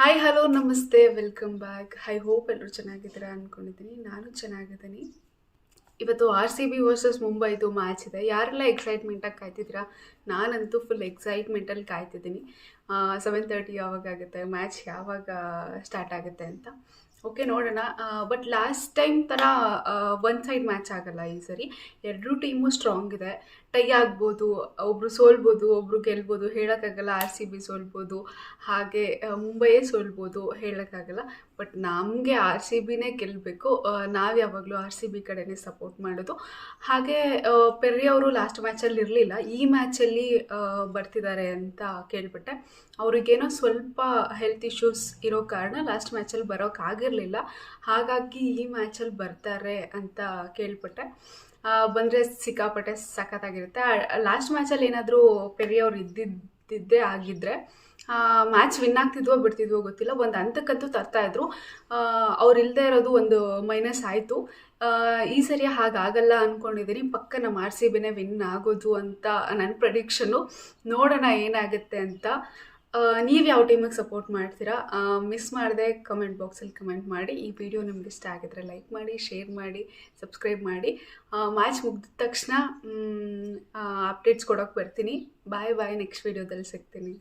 Hi hello namaste welcome back hi hope ಎಲ್ಲರೂ ಚೆನ್ನಾಗಿದ್ದೀರಾ ಅಂದ್ಕೊಂಡಿದ್ದೀನಿ ನಾನು ಚೆನ್ನಾಗಿದ್ದೀನಿ. ಇವತ್ತು ಆರ್ ಸಿ ಬಿ ವರ್ಸಸ್ ಮುಂಬೈದು ಮ್ಯಾಚ್ ಇದೆ. ಯಾರೆಲ್ಲ ಎಕ್ಸೈಟ್ಮೆಂಟಾಗಿ ಕಾಯ್ತಿದ್ದೀರಾ? ನಾನಂತೂ ಫುಲ್ ಎಕ್ಸೈಟ್ಮೆಂಟಲ್ಲಿ ಕಾಯ್ತಿದ್ದೀನಿ. ಸೆವೆನ್ ತರ್ಟಿ ಯಾವಾಗ ಆಗುತ್ತೆ? ಮ್ಯಾಚ್ ಯಾವಾಗ ಸ್ಟಾರ್ಟ್ ಆಗುತ್ತೆ ಅಂತ. ಓಕೆ ನೋಡೋಣ. ಬಟ್ ಲಾಸ್ಟ್ ಟೈಮ್ ಥರ ಒನ್ ಸೈಡ್ ಮ್ಯಾಚ್ ಆಗಲ್ಲ ಈ ಸರಿ. ಎರಡೂ ಟೀಮು ಸ್ಟ್ರಾಂಗ್ ಇದೆ. ಟೈ ಆಗ್ಬೋದು ಒಬ್ಬರು ಸೋಲ್ಬೋದು ಒಬ್ಬರು ಗೆಲ್ಬೋದು, ಹೇಳೋಕ್ಕಾಗಲ್ಲ ಆರ್ ಸಿ ಬಿ ಸೋಲ್ಬೋದು, ಹಾಗೆ ಮುಂಬೈಯೇ ಸೋಲ್ಬೋದು, ಹೇಳೋಕ್ಕಾಗಲ್ಲ. ಬಟ್ ನಮಗೆ ಆರ್ ಸಿ ಬಿನೇ ಗೆಲ್ಲಬೇಕು ನಾವು ಯಾವಾಗಲೂ ಆರ್ ಸಿ ಬಿ ಕಡೆನೇ ಸಪೋರ್ಟ್ ಮಾಡೋದು. ಹಾಗೆ ಪೆರ್ರಿ ಅವರು ಲಾಸ್ಟ್ ಮ್ಯಾಚಲ್ಲಿ ಇರಲಿಲ್ಲ. ಈ ಮ್ಯಾಚಲ್ಲಿ ಬರ್ತಿದ್ದಾರೆ ಅಂತ ಕೇಳ್ಬಿಟ್ಟೆ ಅವ್ರಿಗೇನೋ ಸ್ವಲ್ಪ ಹೆಲ್ತ್ ಇಶ್ಯೂಸ್ ಇರೋ ಕಾರಣ ಲಾಸ್ಟ್ ಮ್ಯಾಚಲ್ಲಿ ಬರೋಕ್ಕಾಗಿರಲಿಲ್ಲ ಹಾಗಾಗಿ ಈ ಮ್ಯಾಚಲ್ಲಿ ಬರ್ತಾರೆ ಅಂತ ಕೇಳ್ಪಟ್ಟೆ. ಬಂದರೆ ಸಿಕ್ಕಾಪಟ್ಟೆ ಸಖತ್ತಾಗಿರುತ್ತೆ. ಲಾಸ್ಟ್ ಮ್ಯಾಚಲ್ಲಿ ಏನಾದರೂ ಪೆರಿಯವ್ರು ಇದ್ದಿದ್ದೇ ಆಗಿದ್ದರೆ ಮ್ಯಾಚ್ ವಿನ್ ಆಗ್ತಿದ್ವೋ ಬಿಡ್ತಿದ್ವೋ ಗೊತ್ತಿಲ್ಲ. ಒಂದು ಹಂತಕ್ಕಂತೂ ತರ್ತಾ ಇದ್ರು. ಅವ್ರು ಇಲ್ಲದೆ ಇರೋದು ಒಂದು ಮೈನಸ್ ಆಯಿತು. ಈ ಸರಿ ಹಾಗಾಗಲ್ಲ ಅಂದ್ಕೊಂಡಿದ್ದೀನಿ ಪಕ್ಕ ನಮ್ಮ ಆರ್ ಸಿ ಬಿನೇ ವಿನ್ ಆಗೋದು ಅಂತ ನನ್ನ ಪ್ರಡಿಕ್ಷನ್ನು ನೋಡೋಣ ಏನಾಗುತ್ತೆ ಅಂತ. ನೀವು ಯಾವ ಟೀಮಿಗೆ ಸಪೋರ್ಟ್ ಮಾಡ್ತೀರಾ? ಮಿಸ್ ಮಾಡದೆ ಕಮೆಂಟ್ ಬಾಕ್ಸಲ್ಲಿ ಕಮೆಂಟ್ ಮಾಡಿ. ಈ ವಿಡಿಯೋ ನಿಮ್ಗೆ ಇಷ್ಟ ಆಗಿದ್ರೆ ಲೈಕ್ ಮಾಡಿ ಶೇರ್ ಮಾಡಿ ಸಬ್ಸ್ಕ್ರೈಬ್ ಮಾಡಿ. ಮ್ಯಾಚ್ ಮುಗಿದ ತಕ್ಷಣ ಅಪ್ಡೇಟ್ಸ್ ಕೊಡೋಕೆ ಬರ್ತೀನಿ. ಬಾಯ್ ಬಾಯ್ ನೆಕ್ಸ್ಟ್ ವೀಡಿಯೋದಲ್ಲಿ ಸಿಗ್ತೀನಿ.